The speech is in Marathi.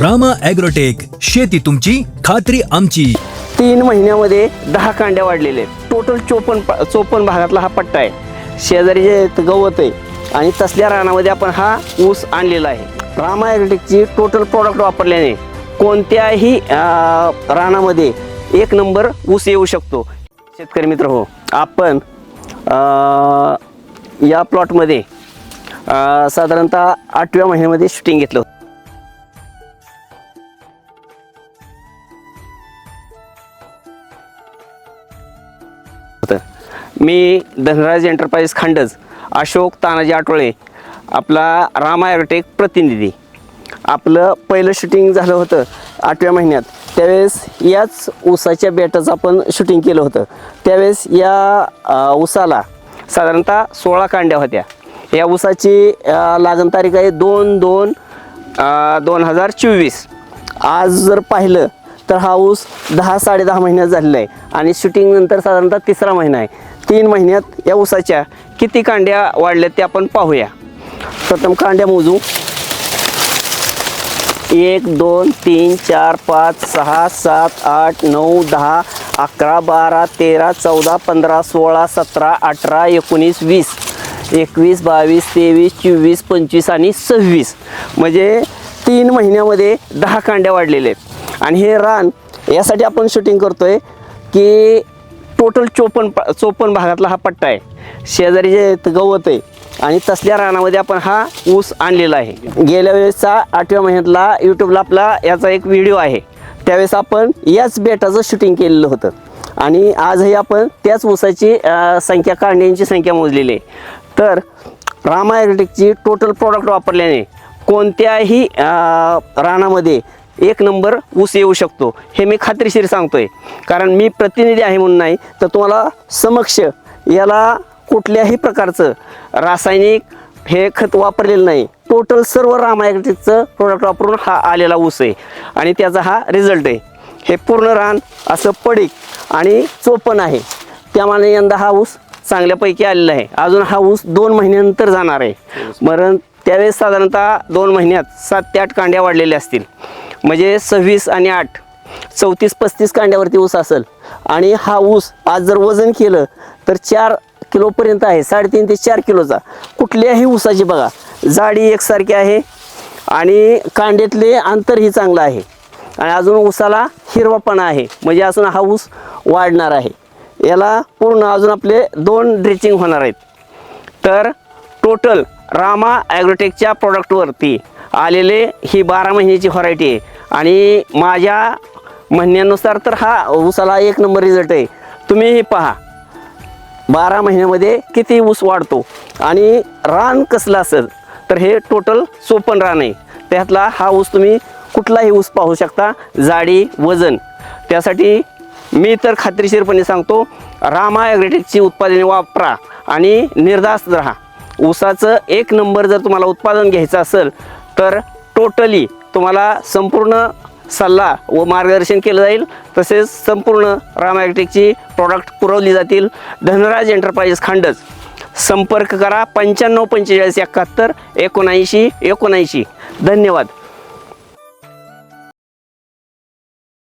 रामा ॲग्रोटेक शेती तुमची खात्री आमची. तीन महिन्यामध्ये दहा कांड्या वाढलेले आहेत. टोटल चोपन्न चोपन्न भागातला हा पट्टा आहे. शेजारी जे गवत आहे आणि तसल्या रानामध्ये आपण हा ऊस आणलेला आहे. रामा ॲग्रोटेकची टोटल प्रॉडक्ट वापरल्याने कोणत्याही रानामध्ये एक नंबर ऊस येऊ शकतो. शेतकरी मित्र हो आपण या प्लॉटमध्ये साधारणतः आठव्या महिन्यामध्ये शूटिंग घेतलं मी धनराज एंटरप्राइज खंडज अशोक तानाजी आठवळे आपला राम ॲग्रोटेक प्रतिनिधी. आपलं पहिलं शूटिंग झालं होतं आठव्या महिन्यात. त्यावेळेस याच ऊसाच्या बेटाचं आपण शूटिंग केलं होतं. त्यावेळेस या ऊसाला साधारणतः सोळा कांड्या होत्या. या ऊसाची लागण तारीख आहे दोन दोन दोन हजार चोवीस. आज जर पाहिलं तर हा ऊस दहा साडेदहा महिन्यात झालेला आहे. आणि शूटिंगनंतर साधारणतः तिसरा महिना आहे. तीन महिन्यात या ऊसाच्या किती कांड्या वाढल्यात ते आपण पाहूया. प्रथम कांड्या मोजू. एक दोन तीन चार पाच सहा सात आठ नऊ दहा अकरा बारा तेरा चौदा पंधरा सोळा सतरा अठरा एकोणीस वीस. एकवीस बावीस तेवीस चोवीस पंचवीस आणि सव्वीस. म्हणजे तीन महिन्यामध्ये दहा कांड्या वाढलेल्या आहेत. आणि हे रान यासाठी आपण शूटिंग करतोय की टोटल चोपन्न चोपन्न भागातला हा पट्टा आहे. शेजारी जे गवत आहे आणि तसल्या रानामध्ये आपण हा ऊस आणलेला आहे. गेल्या वेळेसचा आठव्या महिन्यातला यूट्यूबला आपला याचा एक व्हिडिओ आहे. त्यावेळेस आपण याच बेटाचं शूटिंग केलेलं होतं. आणि आजही आपण त्याच ऊसाची संख्या कांड्यांची संख्या मोजलेली आहे. तर रामा टोटल प्रॉडक्ट वापरल्याने कोणत्याही रानामध्ये एक नंबर ऊस येऊ शकतो. हे मी खात्रीशीर सांगतोय. कारण मी प्रतिनिधी आहे म्हणून नाही तर तुम्हाला समक्ष याला कुठल्याही प्रकारचं रासायनिक हे खत वापरलेलं नाही. टोटल सर्व रामायटिकचं प्रोडक्ट वापरून हा आलेला ऊस आहे. आणि त्याचा हा रिझल्ट आहे. हे पूर्ण रान असं पडीक आणि चोपन आहे. त्यामाने यंदा हा ऊस चांगल्यापैकी आलेला आहे. अजून हा ऊस दोन महिन्यानंतर जाणार आहे. मरण त्यावेळेस साधारणतः दोन महिन्यात सात ते आठ कांड्या वाढलेल्या असतील. म्हणजे सव्वीस आणि आठ. चौतीस पस्तीस कांड्यावरती ऊस असेल. आणि हा ऊस आज जर वजन केलं तर चार किलोपर्यंत आहे साडेतीन ते चार किलोचा. कुठल्याही ऊसाची बघा जाडी एकसारखी आहे आणि कांड्यातले अंतरही चांगलं आहे. आणि अजून ऊसाला हिरवापणा आहे म्हणजे अजून हा ऊस वाढणार आहे. याला पूर्ण अजून आपले दोन ड्रेचिंग होणार आहेत. तर टोटल रामा ॲग्रोटेकच्या प्रॉडक्टवरती आलेले ही बारा महिन्याची व्हरायटी आहे. आणि माझ्या म्हणण्यानुसार तर हा ऊसाला एक नंबर रिझल्ट आहे. तुम्हीही पहा. बारा महिन्यामध्ये किती ऊस वाढतो? आणि रान कसलं असेल? तर हे टोटल चोपन्न रान आहे. त्यातला हा ऊस तुम्ही कुठलाही ऊस पाहू शकता. जाडी वजन. त्यासाठी मी तर खात्रीशीरपणे सांगतो रामा ॲग्रेटेकची उत्पादने वापरा आणि निर्धास्त राहा. ऊसाचं एक नंबर जर तुम्हाला उत्पादन घ्यायचं असेल तर टोटली तुम्हाला संपूर्ण सल्ला व मार्गदर्शन केलं जाईल. तसेच संपूर्ण रामॅग्टेकची प्रॉडक्ट पुरवली जातील. धनराज एंटरप्राइजेस खंडच. संपर्क करा पंच्याण्णव पंचेचाळीस एकाहत्तर एकोणऐंशी एकोणऐंशी. धन्यवाद.